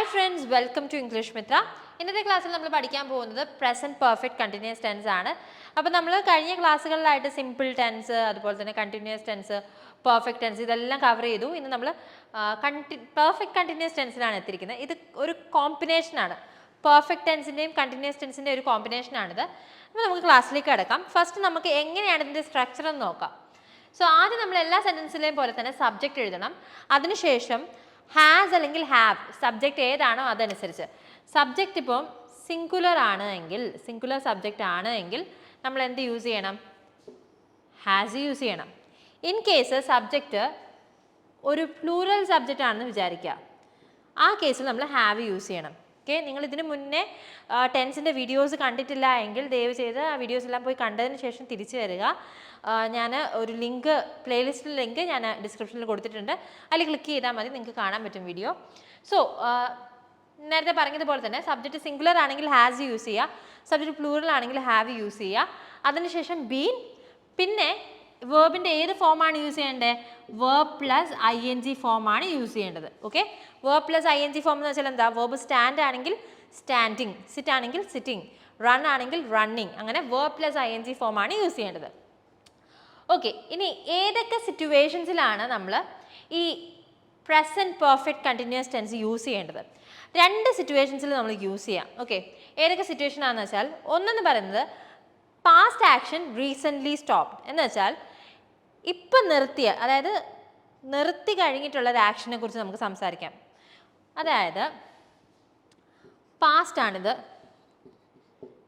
Hi friends welcome to English Mitra ഇന്നത്തെ ക്ലാസ്സിൽ നമ്മൾ പഠിക്കാൻ പോകുന്നത് പ്രസന്റ് പെർഫെക്റ്റ് കണ്ടിന്യൂസ് ടെൻസ് ആണ്. അപ്പോൾ നമ്മൾ കഴിഞ്ഞ ക്ലാസ്സുകളിലായിട്ട് സിമ്പിൾ ടെൻസ് അതുപോലെ തന്നെ കണ്ടിന്യൂസ് ടെൻസ് പെർഫെക്റ്റ് ടെൻസ് ഇതെല്ലാം കവർ ചെയ്തു. ഇന്ന് നമ്മൾ കണ്ടി പെർഫെക്റ്റ് കണ്ടിന്യൂസ് ടെൻസിലാണ് എത്തിയിരിക്കുന്നത്. ഇത് ഒരു കോമ്പിനേഷനാണ് പെർഫെക്റ്റ് ടെൻസിന്റെയും കണ്ടിന്യൂസ് ടെൻസിന്റെയും ഒരു കോമ്പിനേഷനാണിത് അപ്പോൾ നമുക്ക് ക്ലാസ്സിലേക്ക് കിടക്കാം. ഫസ്റ്റ് നമുക്ക് എങ്ങനെയാണ് ഇതിന്റെ സ്ട്രക്ചർ എന്ന് നോക്കാം. സോ ആദ്യം നമ്മൾ എല്ലാ സെന്റൻസിലെയും പോലെ തന്നെ സബ്ജക്റ്റ് എഴുതണം. അതിനുശേഷം ഹാസ് അല്ലെങ്കിൽ ഹാവ് സബ്ജക്റ്റ് ഏതാണോ അതനുസരിച്ച്. സബ്ജക്റ്റ് ഇപ്പം സിംഗുലർ ആണ് എങ്കിൽ സിംഗുലർ സബ്ജക്റ്റ് ആണ് എങ്കിൽ നമ്മൾ എന്ത് യൂസ് ചെയ്യണം? ഹാസ് യൂസ് ചെയ്യണം. ഇൻ കേസ് സബ്ജക്റ്റ് ഒരു പ്ലൂറൽ സബ്ജക്റ്റ് ആണെന്ന് വിചാരിക്കുക. ആ കേസിൽ നമ്മൾ ഹാവ് യൂസ് ചെയ്യണം. ഓക്കെ നിങ്ങൾ ഇതിന് മുന്നേ ടെൻസിന്റെ വീഡിയോസ് കണ്ടിട്ടില്ല എങ്കിൽ ദയവ് ചെയ്ത് ആ വീഡിയോസ് എല്ലാം പോയി കണ്ടതിന് ശേഷം തിരിച്ചു വരിക. ഞാൻ ഒരു ലിങ്ക് പ്ലേലിസ്റ്റിൽ ലിങ്ക് ഞാൻ ഡിസ്ക്രിപ്ഷനിൽ കൊടുത്തിട്ടുണ്ട്. അതിൽ ക്ലിക്ക് ചെയ്താൽ മതി നിങ്ങൾക്ക് കാണാൻ പറ്റും വീഡിയോ. സോ നേരത്തെ പറഞ്ഞതുപോലെ തന്നെ സബ്ജക്റ്റ് സിംഗുലർ ആണെങ്കിൽ ഹാസ് യൂസ് ചെയ്യുക സബ്ജക്റ്റ് പ്ലൂറൽ ആണെങ്കിൽ ഹാവ് യൂസ് ചെയ്യുക. അതിനുശേഷം ബീൻ പിന്നെ വേർബിന്റെ ഏത് ഫോമാണ് യൂസ് ചെയ്യേണ്ടത് verb plus I N G ഫോമാണ് യൂസ് ചെയ്യേണ്ടത്. Okay? Verb plus I N G form എന്ന് വെച്ചാൽ എന്താ? വേർബ് സ്റ്റാൻഡ് ആണെങ്കിൽ സ്റ്റാൻഡിങ് സിറ്റ് ആണെങ്കിൽ സിറ്റിംഗ് റൺ ആണെങ്കിൽ റണ്ണിങ് അങ്ങനെ verb plus I N G ഫോമാണ് യൂസ് ചെയ്യേണ്ടത്. ഓക്കെ ഇനി ഏതൊക്കെ സിറ്റുവേഷൻസിലാണ് നമ്മൾ ഈ present perfect continuous tense use ചെയ്യേണ്ടത്? രണ്ട് സിറ്റുവേഷൻസിൽ നമ്മൾ യൂസ് ചെയ്യാം. ഓക്കെ ഏതൊക്കെ സിറ്റുവേഷൻ ആണെന്ന് വെച്ചാൽ ഒന്നെന്ന് പറയുന്നത് പാസ്റ്റ് ആക്ഷൻ റീസെന്റ്ലി സ്റ്റോപ്ഡ് എന്ന് വെച്ചാൽ ഇപ്പം നിർത്തിയ അതായത് നിർത്തി കഴിഞ്ഞിട്ടുള്ള ഒരു ആക്ഷനെ കുറിച്ച് നമുക്ക് സംസാരിക്കാം. അതായത് പാസ്റ്റ് ആണിത്.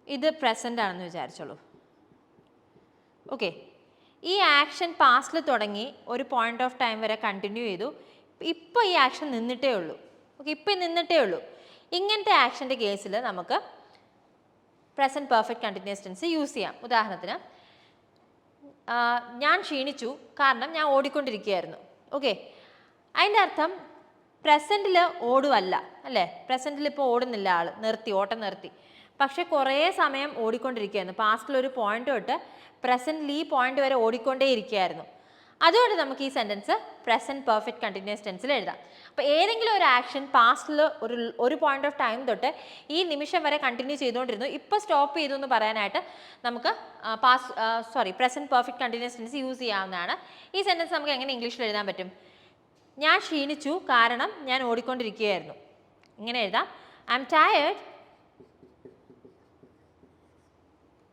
ഇത് പ്രസന്റ് ആണെന്ന് വിചാരിച്ചോളൂ. ഓക്കെ ഈ ആക്ഷൻ പാസ്റ്റിൽ തുടങ്ങി ഒരു പോയിന്റ് ഓഫ് ടൈം വരെ കണ്ടിന്യൂ ചെയ്തു. ഇപ്പോൾ ഈ ആക്ഷൻ നിന്നിട്ടേ ഉള്ളൂ. ഓക്കെ ഇപ്പം നിന്നിട്ടേ ഉള്ളൂ. ഇങ്ങനത്തെ ആക്ഷന്റെ കേസിൽ നമുക്ക് present perfect continuous tense use ചെയ്യാം. ഉദാഹരണത്തിന് ഞാൻ ക്ഷീണിച്ചു. കാരണം ഞാൻ ഓടിക്കൊണ്ടിരിക്കുകയായിരുന്നു. ഓക്കെ അതിന്റെ അർത്ഥം പ്രസന്റിൽ ഓടുവല്ല. അല്ലേ? പ്രസന്റിൽ ഇപ്പോൾ ഓടുന്നില്ല ആൾ നിർത്തി ഓട്ടം നിർത്തി. പക്ഷേ കുറേ സമയം ഓടിക്കൊണ്ടിരിക്കുകയായിരുന്നു. പാസ്റ്റിൽ ഒരു പോയിന്റ് തൊട്ട് പ്രസന്റിൽ ഈ പോയിന്റ് വരെ ഓടിക്കൊണ്ടേ ഇരിക്കുകയായിരുന്നു അതുകൊണ്ട് നമുക്ക് ഈ സെന്റൻസ് പ്രസന്റ് പെർഫെക്റ്റ് കണ്ടിന്യൂസ് ടെൻസിൽ എഴുതാം. അപ്പോൾ ഏതെങ്കിലും ഒരു ആക്ഷൻ പാസ്റ്റിൽ ഒരു ഒരു പോയിന്റ് ഓഫ് ടൈം തൊട്ട് ഈ നിമിഷം വരെ കണ്ടിന്യൂ ചെയ്തുകൊണ്ടിരുന്നു. ഇപ്പോൾ സ്റ്റോപ്പ് ചെയ്തു എന്ന് പറയാനായിട്ട് നമുക്ക് past sorry present perfect continuous tense use ചെയ്യാവുന്നതാണ്. ഈ സെന്റൻസ് നമുക്ക് എങ്ങനെ ഇംഗ്ലീഷിൽ എഴുതാൻ പറ്റും? ഞാൻ ക്ഷീണിച്ചു കാരണം ഞാൻ ഓടിക്കൊണ്ടിരിക്കുകയായിരുന്നു. ഇങ്ങനെ എഴുതാം. ഐ എം ടയേർഡ്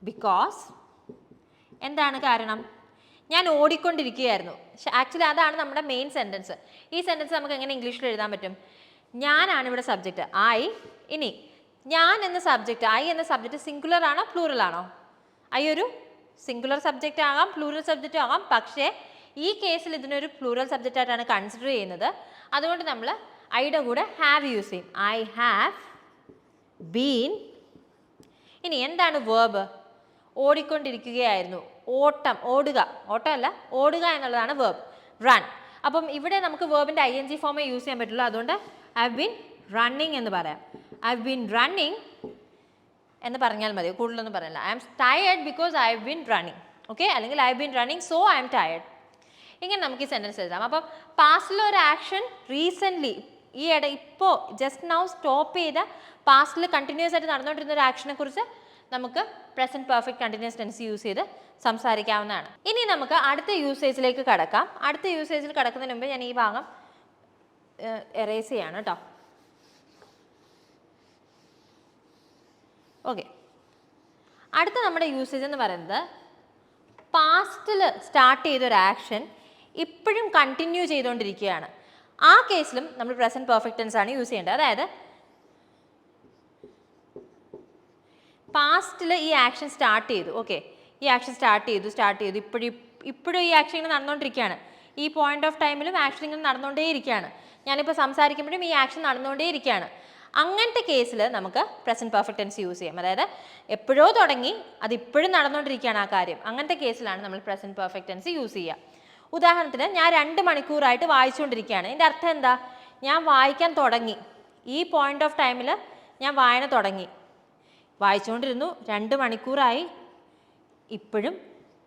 ബിക്കോസ് എന്താണ് കാരണം? ഞാൻ ഓടിക്കൊണ്ടിരിക്കുകയായിരുന്നു. ആക്ച്വലി അതാണ് നമ്മുടെ മെയിൻ സെന്റൻസ് ഈ സെന്റൻസ് നമുക്ക് എങ്ങനെ ഇംഗ്ലീഷിൽ എഴുതാൻ പറ്റും? ഞാനാണ് ഇവിടെ സബ്ജക്റ്റ് ഐ ഇനി ഞാൻ എന്ന സബ്ജക്റ്റ് ഐ എന്ന സബ്ജക്റ്റ് സിംഗുലർ ആണോ പ്ലൂറൽ ആണോ? ഐ ഒരു സിംഗുലർ സബ്ജക്റ്റ് ആകാം പ്ലൂറൽ സബ്ജക്റ്റ് ആകാം. പക്ഷേ ഈ കേസിൽ ഇതിനൊരു പ്ലൂറൽ സബ്ജക്റ്റ് ആയിട്ടാണ് കൺസിഡർ ചെയ്യുന്നത്. അതുകൊണ്ട് നമ്മൾ ഐയുടെ കൂടെ ഹാവ് യൂസ് ചെയ്യും. ഐ ഹാവ് ബീൻ ഇനി എന്താണ് വേർബ് ഓടിക്കൊണ്ടിരിക്കുകയായിരുന്നു. ഓട്ടം ഓടുക. ഓട്ടമല്ല ഓടുക എന്നുള്ളതാണ് വേർബ് റൺ അപ്പം ഇവിടെ നമുക്ക് വേർബിന്റെ ഐ എൻ ജി ഫോമേ യൂസ് ചെയ്യാൻ പറ്റുള്ളൂ. അതുകൊണ്ട് ഐ ബിൻ റണ്ണിങ് എന്ന് പറയാം. ഐ ബിൻ റണ്ണിങ് എന്ന് പറഞ്ഞാൽ മതി. കൂടുതലൊന്നും പറയില്ല I'm tired because I been running okay അല്ലെങ്കിൽ I been running so I'm tired ഇങ്ങനെ നമുക്ക് ഈ സെന്റൻസ് എഴുതാം. അപ്പം പാസ്റ്റിൽ ഒരു ആക്ഷൻ റീസെന്റ്ലി ഈ ഇട ഇപ്പോൾ ജസ്റ്റ് നൗ സ്റ്റോപ്പ് ചെയ്ത പാസ്റ്റിൽ കണ്ടിന്യൂസ് ആയിട്ട് നടന്നുകൊണ്ടിരുന്ന ഒരു ആക്ഷനെ കുറിച്ച് നമുക്ക് present perfect continuous tense use ചെയ്ത് സംസാരിക്കാവുന്നതാണ്. ഇനി നമുക്ക് അടുത്ത യൂസേജിലേക്ക് കടക്കാം. അടുത്ത യൂസേജിൽ കടക്കുന്നതിന് മുമ്പ് ഞാൻ ഈ ഭാഗം എറേസ് ചെയ്യാണ് കേട്ടോ. ഓക്കെ അടുത്ത നമ്മുടെ യൂസേജ് എന്ന് പറയുന്നത് പാസ്റ്റിൽ സ്റ്റാർട്ട് ചെയ്ത ഒരു ആക്ഷൻ ഇപ്പോഴും കണ്ടിന്യൂ ചെയ്തുകൊണ്ടിരിക്കുകയാണ് ആ കേസിലും നമ്മൾ പ്രസന്റ് പെർഫെക്റ്റ് ടെൻസ് ആണ് യൂസ് ചെയ്യേണ്ടത്. അതായത് പാസ്റ്റിൽ ഈ ആക്ഷൻ സ്റ്റാർട്ട് ചെയ്തു. ഓക്കെ ഈ ആക്ഷൻ സ്റ്റാർട്ട് ചെയ്തു സ്റ്റാർട്ട് ചെയ്തു. ഇപ്പോഴും ഇപ്പോഴും ഈ ആക്ഷൻ ഇങ്ങനെ നടന്നുകൊണ്ടിരിക്കുകയാണ് ഈ പോയിന്റ് ഓഫ് ടൈമിലും ആക്ഷൻ ഇങ്ങനെ നടന്നുകൊണ്ടേ ഇരിക്കുകയാണ് ഞാനിപ്പോൾ സംസാരിക്കുമ്പോഴും ഈ ആക്ഷൻ നടന്നുകൊണ്ടേ ഇരിക്കുകയാണ് അങ്ങനത്തെ കേസിൽ നമുക്ക് പ്രസന്റ് പെർഫെക്റ്റ് ടെൻസ് യൂസ് ചെയ്യാം. അതായത് എപ്പോഴോ തുടങ്ങി അത് ഇപ്പോഴും നടന്നുകൊണ്ടിരിക്കുകയാണ് ആ കാര്യം. അങ്ങനത്തെ കേസിലാണ് നമ്മൾ പ്രസന്റ് പെർഫെക്റ്റ് ടെൻസ് യൂസ് ചെയ്യുക ഉദാഹരണത്തിന് ഞാൻ രണ്ട് മണിക്കൂറായിട്ട് വായിച്ചുകൊണ്ടിരിക്കുകയാണ് എന്റെ അർത്ഥം എന്താ? ഞാൻ വായിക്കാൻ തുടങ്ങി. ഈ പോയിന്റ് ഓഫ് ടൈമിൽ ഞാൻ വായന തുടങ്ങി. വായിച്ചുകൊണ്ടിരുന്നു. രണ്ട് മണിക്കൂറായി ഇപ്പോഴും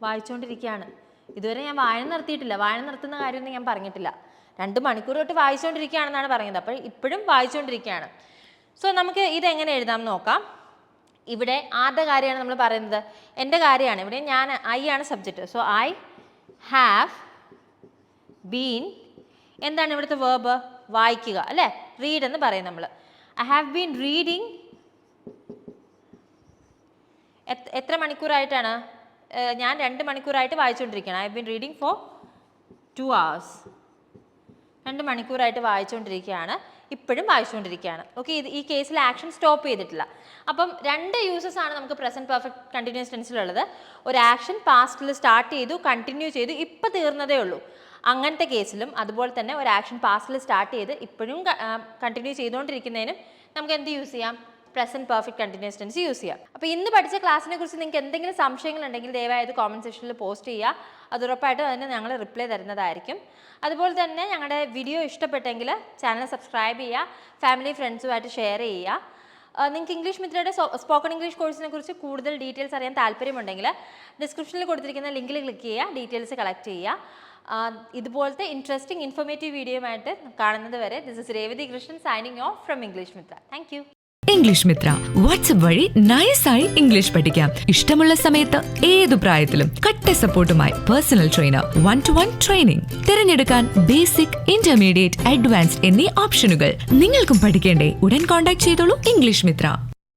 വായിച്ചുകൊണ്ടിരിക്കുകയാണ്. ഇതുവരെ ഞാൻ വായന നിർത്തിയിട്ടില്ല. വായന നിർത്തുന്ന കാര്യമൊന്നും ഞാൻ പറഞ്ഞിട്ടില്ല. രണ്ട് മണിക്കൂർ തൊട്ട് വായിച്ചുകൊണ്ടിരിക്കുകയാണെന്നാണ് പറയുന്നത്. അപ്പോൾ ഇപ്പോഴും വായിച്ചുകൊണ്ടിരിക്കുകയാണ്. സോ നമുക്ക് ഇതെങ്ങനെ എഴുതാം നോക്കാം. ഇവിടെ ആരുടെ കാര്യമാണ് നമ്മൾ പറയുന്നത്? എന്റെ കാര്യമാണ്. ഇവിടെ ഞാൻ ഐ ആണ് subject so I have been എന്താണ് ഇവിടുത്തെ വേർബ് വായിക്കുക അല്ലേ? റീഡ് എന്ന് പറയും നമ്മൾ. ഐ ഹാവ് ബീൻ റീഡിങ് എത്ര മണിക്കൂറായിട്ടാണ്? ഞാൻ രണ്ട് മണിക്കൂറായിട്ട് വായിച്ചുകൊണ്ടിരിക്കുകയാണ് I been been reading for two hours രണ്ട് മണിക്കൂറായിട്ട് വായിച്ചുകൊണ്ടിരിക്കുകയാണ് ഇപ്പോഴും വായിച്ചുകൊണ്ടിരിക്കുകയാണ് ഓക്കെ ഇത് ഈ കേസിൽ ആക്ഷൻ സ്റ്റോപ്പ് ചെയ്തിട്ടില്ല. അപ്പം രണ്ട് യൂസസ് ആണ് നമുക്ക് പ്രസന്റ് പെർഫെക്റ്റ് കണ്ടിന്യൂസ് ടെൻസിലുള്ളത് ഒരു ആക്ഷൻ പാസ്റ്റിൽ സ്റ്റാർട്ട് ചെയ്തു കണ്ടിന്യൂ ചെയ്തു ഇപ്പം തീർന്നതേ ഉള്ളൂ. അങ്ങനത്തെ കേസിലും അതുപോലെ തന്നെ ഒരു ആക്ഷൻ പാസ്റ്റിൽ സ്റ്റാർട്ട് ചെയ്ത് ഇപ്പോഴും കണ്ടിന്യൂ ചെയ്തുകൊണ്ടിരിക്കുന്നതിനും നമുക്ക് എന്ത് യൂസ് ചെയ്യാം? Present perfect continuous tense use ചെയ്യാം. അപ്പോൾ ഇന്ന് പഠിച്ച ക്ലാസ്സിനെ കുറിച്ച് നിങ്ങൾക്ക് എന്തെങ്കിലും സംശയങ്ങൾ ഉണ്ടെങ്കിൽ ദയവായത് കോമന്റ് സെക്ഷനിൽ പോസ്റ്റ് ചെയ്യുക. അത് ഉറപ്പായിട്ടും അതിന് ഞങ്ങൾ റിപ്ലൈ തരുന്നതായിരിക്കും. അതുപോലെ തന്നെ ഞങ്ങളുടെ വീഡിയോ ഇഷ്ടപ്പെട്ടെങ്കിൽ ചാനൽ സബ്സ്ക്രൈബ് ചെയ്യുക. ഫാമിലി ഫ്രണ്ട്സുമായിട്ട് ഷെയർ ചെയ്യുക. നിങ്ങൾക്ക് ഇംഗ്ലീഷ് മിത്രയുടെ സ്പോക്കൺ ഇംഗ്ലീഷ് കോഴ്സിനെ കുറിച്ച് കൂടുതൽ ഡീറ്റെയിൽസ് അറിയാൻ താല്പര്യമുണ്ടെങ്കിൽ ഡിസ്ക്രിപ്ഷനിൽ കൊടുത്തിരിക്കുന്ന ലിങ്കിൽ ക്ലിക്ക് ചെയ്യുക. ഡീറ്റെയിൽസ് കളക്ട് ചെയ്യുക. ഇതുപോലത്തെ ഇൻട്രസ്റ്റിംഗ് ഇൻഫോർമേറ്റീവ് വീഡിയോയുമായിട്ട് കാണുന്നത് വരെ this is Revathi Krishnan signing off from English Mitra. Thank English Mitra WhatsApp വഴി നയസായി ഇംഗ്ലീഷ് പഠിക്കാം. ഇഷ്ടമുള്ള സമയത്ത് ഏതു പ്രായത്തിലും കട്ട സപ്പോർട്ടുമായി personal trainer one to one training തിരഞ്ഞെടുക്കാൻ ബേസിക് ഇന്റർമീഡിയറ്റ് അഡ്വാൻസ്ഡ് എന്നീ ഓപ്ഷനുകൾ നിങ്ങൾക്കും പഠിക്കേണ്ടേ. ഉടൻ കോൺടാക്ട് ചെയ്തോളൂ ഇംഗ്ലീഷ് മിത്ര.